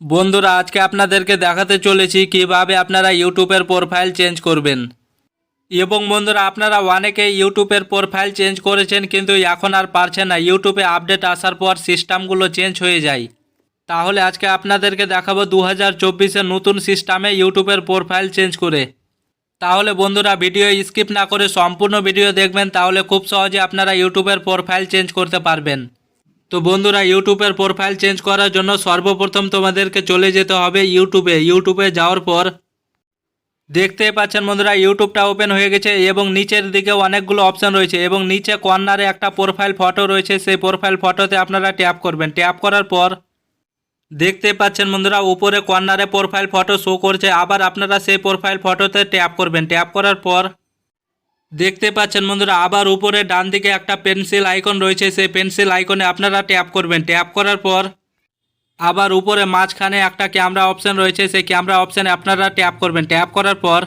বন্ধুরা, আজকে আপনাদেরকে দেখাতে চলেছি কীভাবে আপনারা ইউটিউবের প্রোফাইল চেঞ্জ করবেন। এবং বন্ধুরা, আপনারা অনেকে ইউটিউবের প্রোফাইল চেঞ্জ করেছেন, কিন্তু এখন আর পারছেন না। ইউটিউবে আপডেট আসার পর সিস্টেমগুলো চেঞ্জ হয়ে যায়। তাহলে আজকে আপনাদেরকে দেখাবো দু হাজার নতুন সিস্টেমে ইউটিউবের প্রোফাইল চেঞ্জ করে। তাহলে বন্ধুরা, ভিডিও স্কিপ না করে সম্পূর্ণ ভিডিও দেখবেন, তাহলে খুব সহজে আপনারা ইউটিউবের প্রোফাইল চেঞ্জ করতে পারবেন। তো বন্ধুরা, ইউটিউবের প্রোফাইল চেঞ্জ করার জন্য সর্বপ্রথম তোমাদেরকে চলে যেতে হবে ইউটিউবে। ইউটিউবে যাওয়ার পর দেখতেই পাচ্ছেন বন্ধুরা, ইউটিউবটা ওপেন হয়ে গেছে এবং নিচের দিকে অনেকগুলো অপশান রয়েছে এবং নিচে কর্নারে একটা প্রোফাইল ফটো রয়েছে। সেই প্রোফাইল ফটোতে আপনারা ট্যাপ করবেন। ট্যাপ করার পর দেখতে পাচ্ছেন বন্ধুরা, উপরে কর্নারে প্রোফাইল ফটো শো করছে। আবার আপনারা সেই প্রোফাইল ফটোতে ট্যাপ করবেন। ট্যাপ করার পর দেখতে পাচ্ছেন বন্ধুরা, আবার উপরে ডান দিকে একটা পেন্সিল আইকন রয়েছে, সেই পেন্সিল আইকনে আপনারা ট্যাপ করবেন। ট্যাপ করার পর আবার উপরে মাঝখানে একটা ক্যামেরা অপশন রয়েছে, সেই ক্যামেরা অপশানে আপনারা ট্যাপ করবেন। ট্যাপ করার পর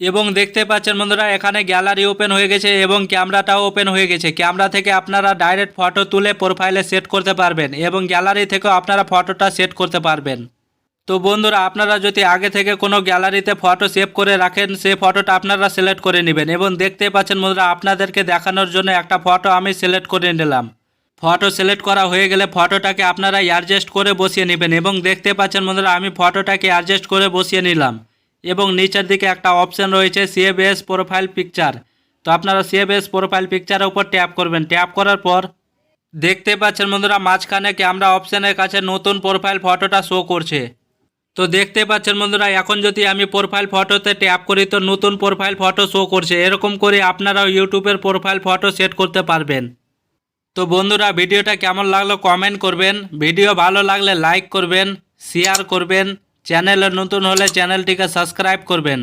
এবং দেখতে পাচ্ছেন বন্ধুরা, এখানে গ্যালারি ওপেন হয়ে গেছে এবং ক্যামেরাটাও ওপেন হয়ে গেছে। ক্যামেরা থেকে আপনারা ডাইরেক্ট ফটো তুলে প্রোফাইলে সেট করতে পারবেন এবং গ্যালারি থেকেও আপনারা ফটোটা সেট করতে পারবেন। তো বন্ধুরা, আপনারা যদি আগে থেকে কোনো গ্যালারিতে ফটো সেভ করে রাখেন, সেই ফটোটা আপনারা সিলেক্ট করে নেবেন এবং দেখতে পাচ্ছেন বন্ধুরা, আপনাদেরকে দেখানোর জন্য একটা ফটো আমি সিলেক্ট করে নিলাম। ফটো সিলেক্ট করা হয়ে গেলে ফটোটাকে আপনারা অ্যাডজাস্ট করে বসিয়ে নেবেন এবং দেখতে পাচ্ছেন বন্ধুরা, আমি ফটোটাকে অ্যাডজাস্ট করে বসিয়ে নিলাম এবং নিচের দিকে একটা অপশান রয়েছে সেভ এস প্রোফাইল পিকচার তো আপনারা সেভ এস প্রোফাইল পিকচারের উপর ট্যাপ করবেন। ট্যাপ করার পর দেখতে পাচ্ছেন বন্ধুরা, মাঝখানে ক্যামেরা অপশানের কাছে নতুন প্রোফাইল ফটোটা শো করছে। তো দেখতে পাচ্ছেন বন্ধুরা, এখন যদি আমি প্রোফাইল ফটোতে ট্যাপ করি তো নতুন প্রোফাইল ফটো শো করছে। এরকম করে আপনারাও ইউটিউবের প্রোফাইল ফটো সেট করতে পারবেন। তো বন্ধুরা, ভিডিওটা কেমন লাগল কমেন্ট করবেন। ভিডিও ভালো লাগলে লাইক করবেন শেয়ার করবেন। চ্যানেলে নতুন হলে চ্যানেলটিকে সাবস্ক্রাইব করবেন।